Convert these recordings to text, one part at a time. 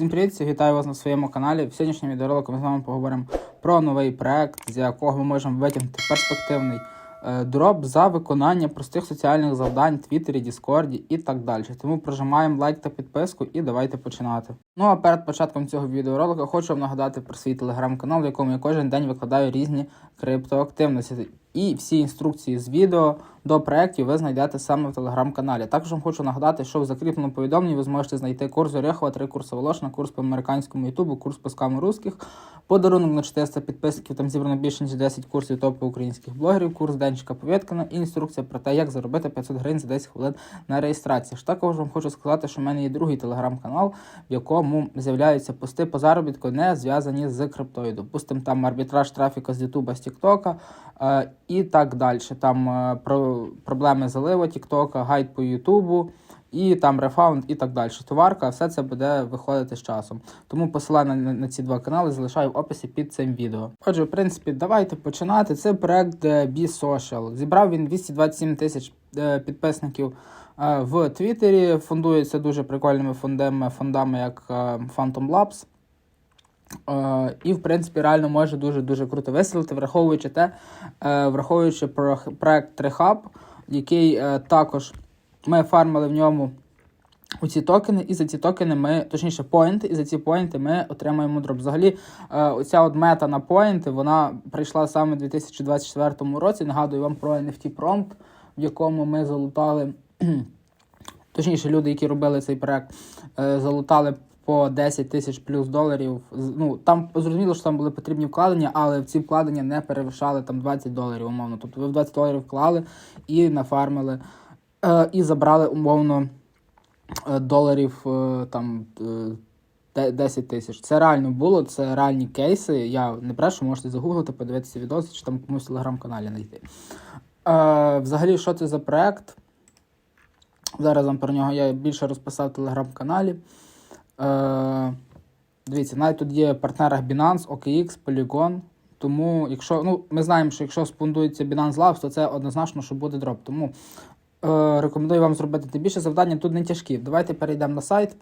Всім привіт, вітаю вас на своєму каналі. В сьогоднішньому відеоролику ми з вами поговоримо про новий проект, з якого ми можемо витягнути перспективний е, дроп за виконання простих соціальних завдань, Твіттері, Діскорді і так далі. Тому прожимаємо лайк та підписку і давайте починати. Ну а перед початком цього відеоролика хочу вам нагадати про свій телеграм-канал, в якому я кожен день викладаю різні криптоактивності. І всі інструкції з відео до проєктів ви знайдете саме в телеграм-каналі. Також вам хочу нагадати, що в закріпленому повідомленні ви зможете знайти курс Орехова, три курси Волошина, курс по американському ютубу, курс по скаму русських, подарунок на 400 підписників, там зібрано більше ніж 10 курсів топу українських блогерів, курс Денчика Повєткина і інструкція про те, як заробити 500 гривень за 10 хвилин на реєстрації. Ж Також вам хочу сказати, що в мене є другий телеграм-канал, в якому з'являються пости по заробітку, не зв'язані з криптою. Допустимо, там арбітраж трафіка з Ютуба, з Тіктока е, і так далі. Там е, про проблеми залива Тіктока, гайд по Ютубу. І там рефаунд і так далі. Товарка, все це буде виходити з часом. Тому посилання на, на ці два канали залишаю в описі під цим відео. Отже, в принципі, давайте починати. Це проект е, Be Social. Зібрав він 227 тисяч е, підписників в Твіттері. Фондується дуже прикольними фондами, фондами як Phantom Labs. Е, І, в принципі, реально може дуже-дуже круто вистрілити, враховуючи те, е, враховуючи про проект TreeHub, який е, також ми фармили в ньому у ці токени, і за ці токени ми, точніше, поінти, і за ці поінти ми отримаємо дроп. Взагалі, оця от мета на поінти, вона прийшла саме у 2024 році. Нагадую вам про NFT Prompt, в якому ми залутали, точніше, люди, які робили цей проект, залутали по 10 тисяч плюс доларів. Ну, там зрозуміло, що там були потрібні вкладення, але ці вкладення не перевищали там 20 доларів, умовно. Тобто ви в 20 доларів вклали і нафармили, е, і забрали умовно е, доларів е, там. е, 10 тисяч. Це реально було, це реальні кейси. Я не брешу, можете загуглити, подивитися відоси, чи там комусь в телеграм-каналі знайти. Е, взагалі, що це за проект? Зараз вам про нього я більше розписав в телеграм-каналі. Е, дивіться, навіть тут є в партнерах Binance, OKX, Polygon. Тому, якщо, ну, ми знаємо, що якщо спондується Binance Labs, то це однозначно, що буде дроп. Тому е, рекомендую вам зробити тим більше завдання тут не тяжкі. Давайте перейдемо на сайт.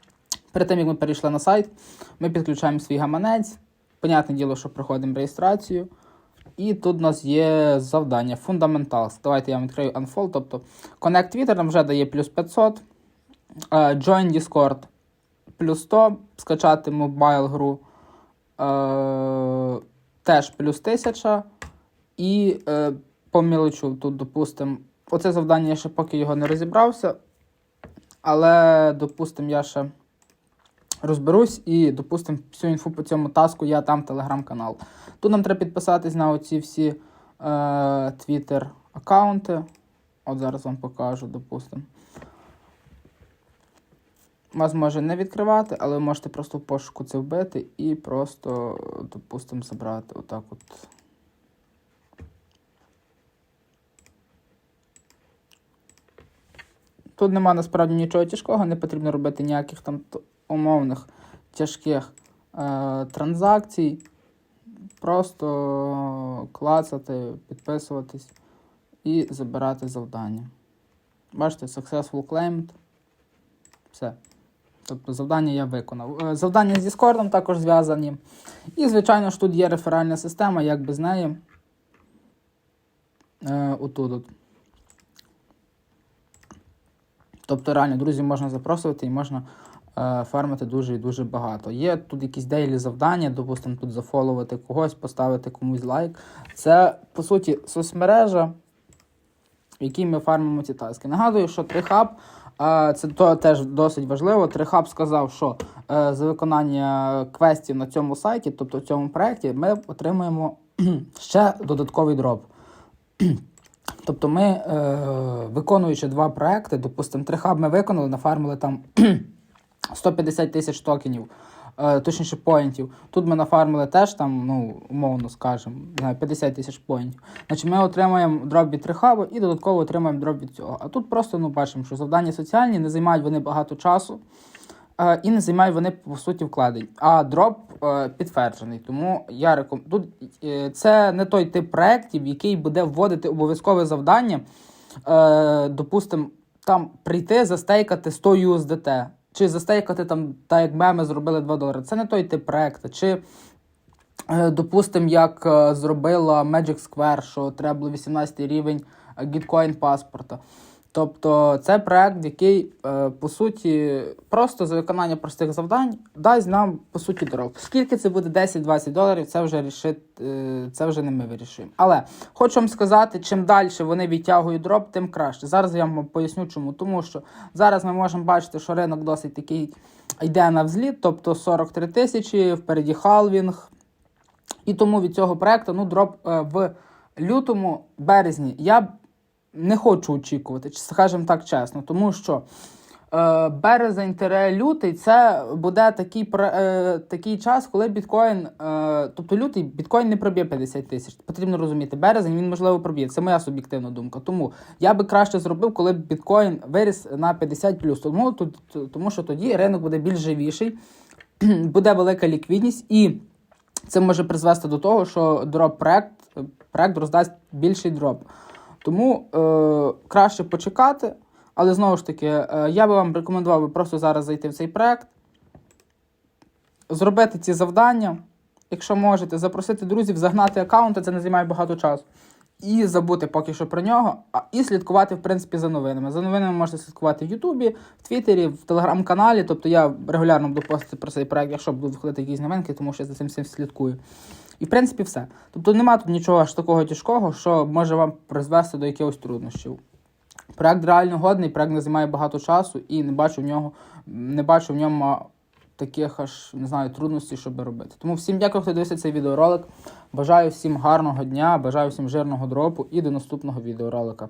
Перед тим, як ми перейшли на сайт, ми підключаємо свій гаманець. Понятне діло, що проходимо реєстрацію. І тут у нас є завдання Fundamentals. Давайте я вам відкрию Unfold. Тобто Connect Twitter нам вже дає плюс 500. е, Join Discord плюс 100. Скачати мобайл гру е, теж плюс 1000. І е, по мілочу тут, допустимо, оце завдання я ще поки його не розібрався. Але, допустимо, я ще розберусь і, допустимо, всю інфу по цьому таску я там телеграм-канал. Тут нам треба підписатись на оці всі е, твіттер аккаунти. От зараз вам покажу, допустимо. Вас може не відкривати, але ви можете просто в пошуку це вбити і просто, допустимо, забрати отак от. Тут нема насправді нічого тяжкого, не потрібно робити ніяких там умовних тяжких е, транзакцій. Просто клацати, підписуватись і забирати завдання. Бачите, successful claimed. Все. Тобто завдання я виконав. Е, Завдання з Discord також зв'язані. І, звичайно ж, тут є реферальна система, як без неї. Е, отут. от. Тобто, реально, друзі, можна запрошувати і можна е, фармити дуже і дуже багато. Є тут якісь дейлі завдання, допустимо, тут зафоловити когось, поставити комусь лайк. Це, по суті, соцмережа, в якій ми фармимо ці таски. Нагадую, що TreeHub, е, це то теж досить важливо. Трихаб сказав, що е, за виконання квестів на цьому сайті, тобто в цьому проєкті, ми отримуємо ще додатковий дроп. Тобто ми, е, виконуючи два проекти, допустимо, трихаб ми виконали, нафармили там 150 тисяч токенів, точніше поінтів. Тут ми нафармили теж там, ну, умовно скажемо, не 50 тисяч поінтів. Значить, ми отримаємо дроп від трихабу і додатково отримаємо дроп від цього. А тут просто ну, бачимо, що завдання соціальні, не займають вони багато часу. Е, і не займають вони по суті вкладень. А дроп е, підтверджений. Тому я реком... Тут е, це не той тип проєктів, який буде вводити обов'язкове завдання. Е, допустимо, там прийти застейкати 100 USDT. Чи застейкати там, так як меми зробили 2 долари. Це не той тип проекту. Чи, допустимо, як е, зробила Magic Square, що треба було 18 рівень е, гіткоін паспорта. Тобто це проект, який, е, по суті, просто за виконання простих завдань дасть нам, по суті, дорогу. Скільки це буде 10-20 доларів, це вже рішить, е, це вже не ми вирішуємо. Але хочу вам сказати, чим далі вони відтягують дроб, тим краще. Зараз я вам поясню чому. Тому що зараз ми можемо бачити, що ринок досить такий йде на взліт, тобто 43 тисячі, впереді халвінг. І тому від цього проекту ну, дроп е, в лютому, березні я не хочу очікувати, чи скажемо так чесно, тому що е, березень лютий це буде такий, е, такий час, коли біткоін, е, тобто лютий біткоін не проб'є 50 тисяч. Потрібно розуміти, березень він можливо проб'є. Це моя суб'єктивна думка. Тому я би краще зробив, коли б біткоін виріс на 50 Тому, тут- тому що тоді ринок буде більш живіший, буде велика ліквідність і. Це може призвести до того, що дроп проект, проект роздасть більший дроп. Тому е, краще почекати. Але знову ж таки, е, я би вам рекомендував би просто зараз зайти в цей проект, зробити ці завдання. Якщо можете, запросити друзів, загнати аккаунти, це не займає багато часу. І забути поки що про нього, а і слідкувати, в принципі, за новинами. За новинами можете слідкувати в Ютубі, в Твіттері, в Телеграм-каналі. Тобто я регулярно буду постити про цей проект, якщо будуть виходити якісь новинки, тому що я за цим всім слідкую. І в принципі все. Тобто нема тут нічого аж такого тяжкого, що може вам призвести до якихось труднощів. Проект реально годний, проект не займає багато часу і не бачу в нього, не бачу в ньому таких аж не знаю трудностей, щоб робити. Тому всім дякую, хто дивився цей відеоролик. Бажаю всім гарного дня, бажаю всім жирного дропу і до наступного відеоролика.